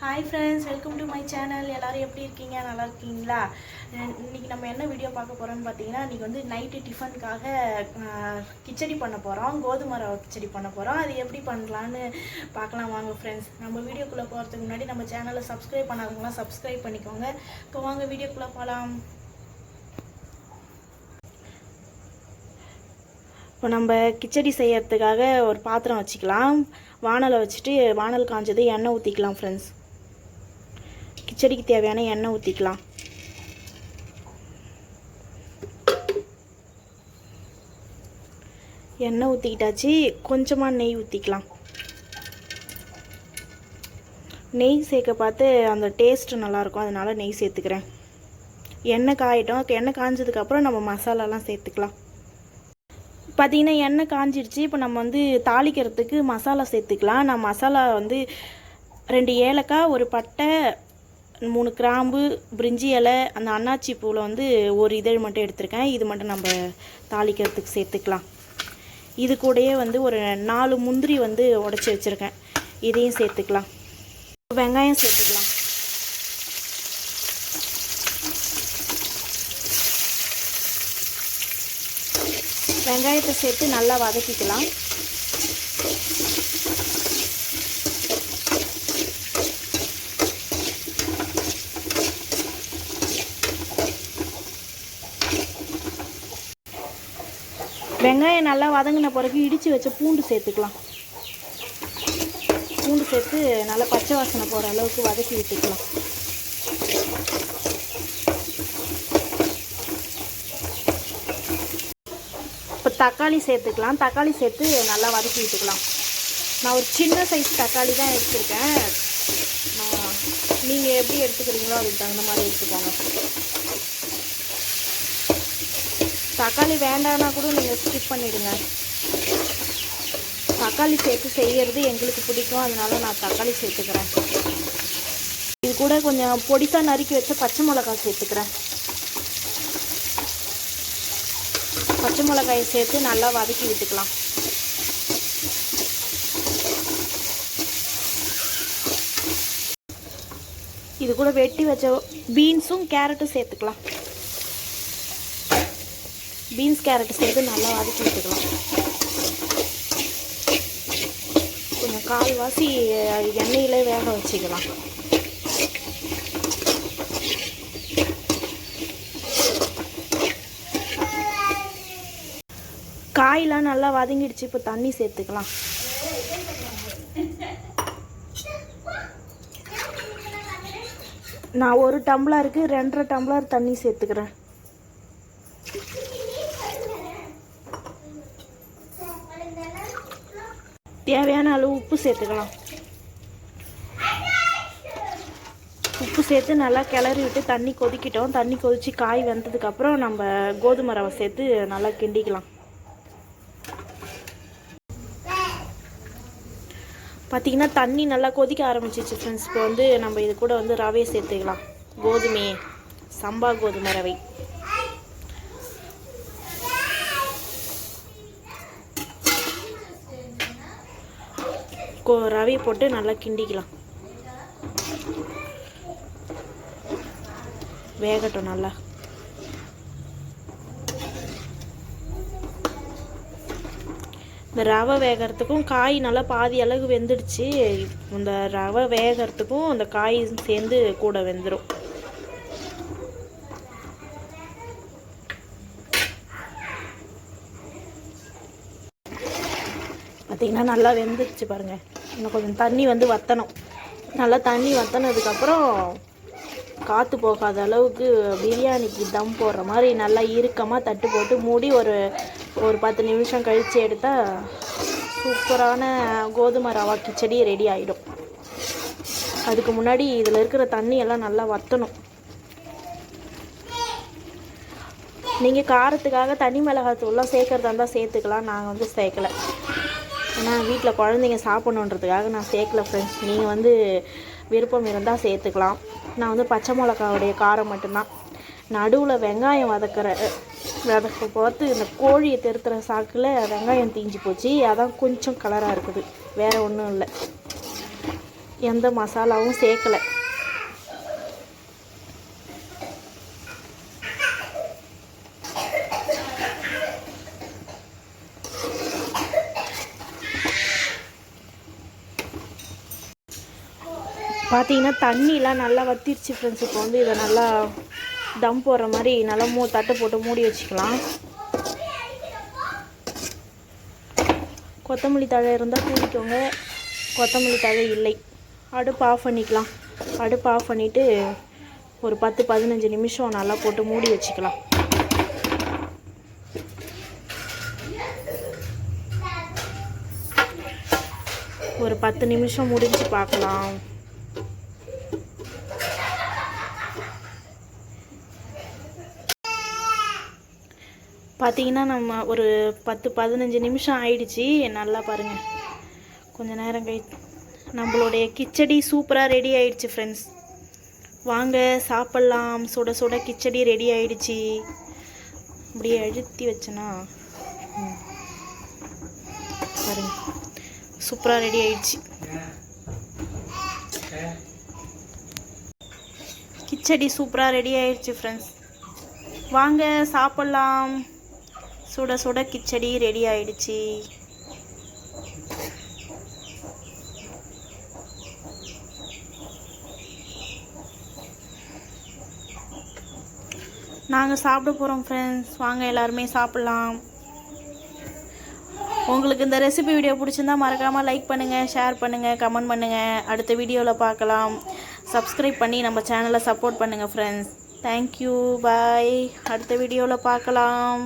Hi friends welcome to my channel எல்லோரும் எப்படி இருக்கீங்க? நல்லா இருக்கீங்களா? இன்றைக்கி இன்னைக்கு நம்ம என்ன வீடியோ பார்க்க போகிறோம்னு பார்த்தீங்கன்னா இன்றைக்கி வந்து நைட்டு டிஃபனுக்காக கிச்சடி பண்ண போகிறோம் கோதுமை ரவை கிச்சடி பண்ண போகிறோம் அது எப்படி பண்ணலான்னு பார்க்கலாம் வாங்க ஃப்ரெண்ட்ஸ் நம்ம வீடியோக்குள்ளே போகிறதுக்கு முன்னாடி நம்ம சேனலை சப்ஸ்கிரைப் பண்ணாதவங்களாம் சப்ஸ்கிரைப் பண்ணிக்கோங்க. இப்போ வாங்க வீடியோக்குள்ளே போகலாம் இப்போ நம்ம கிச்சடி செய்யறதுக்காக ஒரு பாத்திரம் வச்சுக்கலாம். வானலை வச்சுட்டு வானல் காஞ்சது எண்ணெய் ஊற்றிக்கலாம் ஃப்ரெண்ட்ஸ் கிச்சடிக்கு தேவையான எண்ணெய் ஊற்றிக்கலாம் எண்ணெய் ஊற்றிக்கிட்டாச்சு கொஞ்சமாக நெய் ஊற்றிக்கலாம் நெய் சேர்க்க பார்த்து அந்த டேஸ்ட்டு நல்லாயிருக்கும் அதனால நெய் சேர்த்துக்கிறேன். எண்ணெய் காயிட்டோம். எண்ணெய் காஞ்சதுக்கப்புறம் நம்ம மசாலாலாம் சேர்த்துக்கலாம். பார்த்திங்கன்னா எண்ணெய் காஞ்சிடுச்சு இப்போ நம்ம வந்து தாளிக்கிறதுக்கு மசாலா சேர்த்துக்கலாம். நான் மசாலா வந்து ரெண்டு ஏலக்காய் ஒரு பட்டை மூணு கிராம்பு பிரிஞ்சி இலை அந்த அன்னாச்சி பூவில் வந்து ஒரு இதழ் மட்டும் எடுத்திருக்கேன். இது மட்டும் நம்ம தாளிக்கிறதுக்கு சேர்த்துக்கலாம். இது கூடயே வந்து ஒரு நாலு முந்திரி வந்து உடச்சி வச்சுருக்கேன். இதையும் சேர்த்துக்கலாம். வெங்காயம் சேர்த்துக்கலாம். வெங்காயத்தை சேர்த்து நல்லா வதக்கிக்கலாம். வெங்காயம் நல்லா வதங்கின பிறகு இடித்து வச்ச பூண்டு சேர்த்துக்கலாம். பூண்டு சேர்த்து நல்லா பச்சை வாசனை போகிற அளவுக்கு வதக்கி விட்டுக்கலாம். இப்போ தக்காளி சேர்த்துக்கலாம். தக்காளி சேர்த்து நல்லா வதக்கி விட்டுக்கலாம். நான் ஒரு சின்ன சைஸ் தக்காளி தான் எடுத்திருக்கேன். நீங்கள் எப்படி எடுத்துக்கிறீங்களோ அதுக்கு தகுந்த மாதிரி எடுத்துக்கோங்க. தக்காளி வேண்டாம்னா கூட நீங்கள் ஸ்கிப் பண்ணிவிடுங்க தக்காளி சேர்த்து செய்கிறது எங்களுக்கு பிடிக்கும். அதனால நான் தக்காளி சேர்த்துக்கிறேன். இது கூட கொஞ்சம் பொடிசாக நறுக்கி வச்ச பச்சை மிளகாய் சேர்த்துக்கிறேன். பச்சை மிளகாயை சேர்த்து நல்லா வதக்கி விட்டுக்கலாம். இது கூட வெட்டி வச்ச பீன்ஸும் கேரட்டும் சேர்த்துக்கலாம். பீன்ஸ் கேரட் சேர்த்து நல்லா வதக்கி விட்டுக்கலாம். கொஞ்சம் கால்வாசி எண்ணெயில் வேக வச்சுக்கலாம். காயெலாம் நல்லா வதங்கிடுச்சு இப்போ தண்ணி சேர்த்துக்கலாம். நான் ஒரு டம்ளருக்கு ரெண்டரை டம்ளர் தண்ணி சேர்த்துக்கிறேன். தேவையான அளவு உப்பு சேர்த்துக்கலாம். உப்பு சேர்த்து நல்லா கிளறி விட்டு தண்ணி கொதிக்கிட்டோம். தண்ணி கொதித்து காய் வந்ததுக்கப்புறம் நம்ம கோதுமை ரவை சேர்த்து நல்லா கிண்டிக்கலாம். பார்த்திங்கன்னா தண்ணி நல்லா கொதிக்க ஆரம்பிச்சிச்சு ஃப்ரெண்ட்ஸ் இப்போ வந்து நம்ம இது கூட வந்து ரவையை சேர்த்துக்கலாம். கோதுமையே. சம்பா கோதுமை ரவை. ரவையை போட்டு நல்லா கிண்டிக்கலாம். வேகட்டும் நல்லா. இந்த ரவை வேகறதுக்கும் காய் நல்லா பாதி அளவு வெந்துடுச்சு. இந்த ரவை வேகறதுக்கும் அந்த காய் சேர்ந்து கூட வெந்துடும் பார்த்தீங்கன்னா நல்லா வெந்துடுச்சு பாருங்கள் இன்னும் கொஞ்சம் தண்ணி வந்து வற்றணும் நல்லா தண்ணி வற்றினதுக்கப்புறம் காற்று போகாத அளவுக்கு பிரியாணிக்கு தம் போடுற மாதிரி நல்லா இறுக்கமாக தட்டு போட்டு மூடி ஒரு ஒரு பத்து நிமிஷம் கழித்து எடுத்தால் சூப்பரான கோதுமை ரவா கிச்சடி ரெடி ஆகிடும் அதுக்கு முன்னாடி இதில் இருக்கிற தண்ணி எல்லாம் நல்லா வற்றணும் நீங்கள் காரத்துக்காக தனி மிளகாத்தூள்லாம் சேர்க்குறதா இருந்தால் சேர்த்துக்கலாம். நாங்கள் வந்து சேர்க்கலை. ஏன்னா வீட்டில் குழந்தைங்க சாப்பிட்ணுன்றதுக்காக நான் சேர்க்கல ஃப்ரெண்ட்ஸ் நீங்கள் வந்து விருப்பம் இருந்தால் சேர்த்துக்கலாம். நான் வந்து பச்சை மிளகாவுடைய காரம் மட்டும்தான். நடுவில் வெங்காயம் வதக்கிற வதக்க பார்த்து இந்த கோழியை தெருத்துற சாக்கில் வெங்காயம் தீஞ்சு போச்சு. அதான் கொஞ்சம் கலராக இருக்குது. வேறு ஒன்றும் இல்லை. எந்த மசாலாவும் சேர்க்கலை. பார்த்தீங்கன்னா தண்ணிலாம் நல்லா வத்திருச்சு ஃப்ரெண்ட்ஸ் இப்போ வந்து இதை நல்லா தம் போடுற மாதிரி நல்லா மூ தட்டு போட்டு மூடி வச்சுக்கலாம். கொத்தமல்லி தழை இருந்தால் தூவிக்கோங்க கொத்தமல்லி தழை இல்லை. அடுப்பு ஆஃப் பண்ணிக்கலாம். அடுப்பு ஆஃப் பண்ணிவிட்டு ஒரு பத்து பதினஞ்சு நிமிஷம் நல்லா போட்டு மூடி வச்சுக்கலாம். ஒரு பத்து நிமிஷம் முடிஞ்சு பார்க்கலாம். பார்த்தீங்கன்னா நம்ம ஒரு பத்து பதினஞ்சு நிமிஷம் ஆயிடுச்சு. நல்லா பாருங்கள் கொஞ்ச நேரம் கை நம்மளுடைய கிச்சடி சூப்பராக ரெடி ஆயிடுச்சு ஃப்ரெண்ட்ஸ் வாங்க சாப்பிட்லாம். சுட சுட கிச்சடி ரெடி ஆயிடுச்சு. அப்படியே அழுத்தி வச்சேன்னா பாருங்க. சூப்பராக ரெடி ஆயிடுச்சு. கிச்சடி சூப்பராக ரெடி ஆயிடுச்சு ஃப்ரெண்ட்ஸ் வாங்க சாப்பிட்லாம். சுட சுட கிச்சடி ரெடி ஆயிடுச்சு. நாங்கள் சாப்பிட போகிறோம் ஃப்ரெண்ட்ஸ் வாங்க எல்லாருமே சாப்பிட்லாம். உங்களுக்கு இந்த ரெசிபி வீடியோ பிடிச்சிருந்தா மறக்காமல் லைக் பண்ணுங்கள் ஷேர் பண்ணுங்கள் கமெண்ட் பண்ணுங்கள் அடுத்த வீடியோவில் பார்க்கலாம். சப்ஸ்கிரைப் பண்ணி நம்ம சேனலை சப்போர்ட் பண்ணுங்கள் ஃப்ரெண்ட்ஸ் தேங்க்யூ பாய் அடுத்த வீடியோவில் பார்க்கலாம்.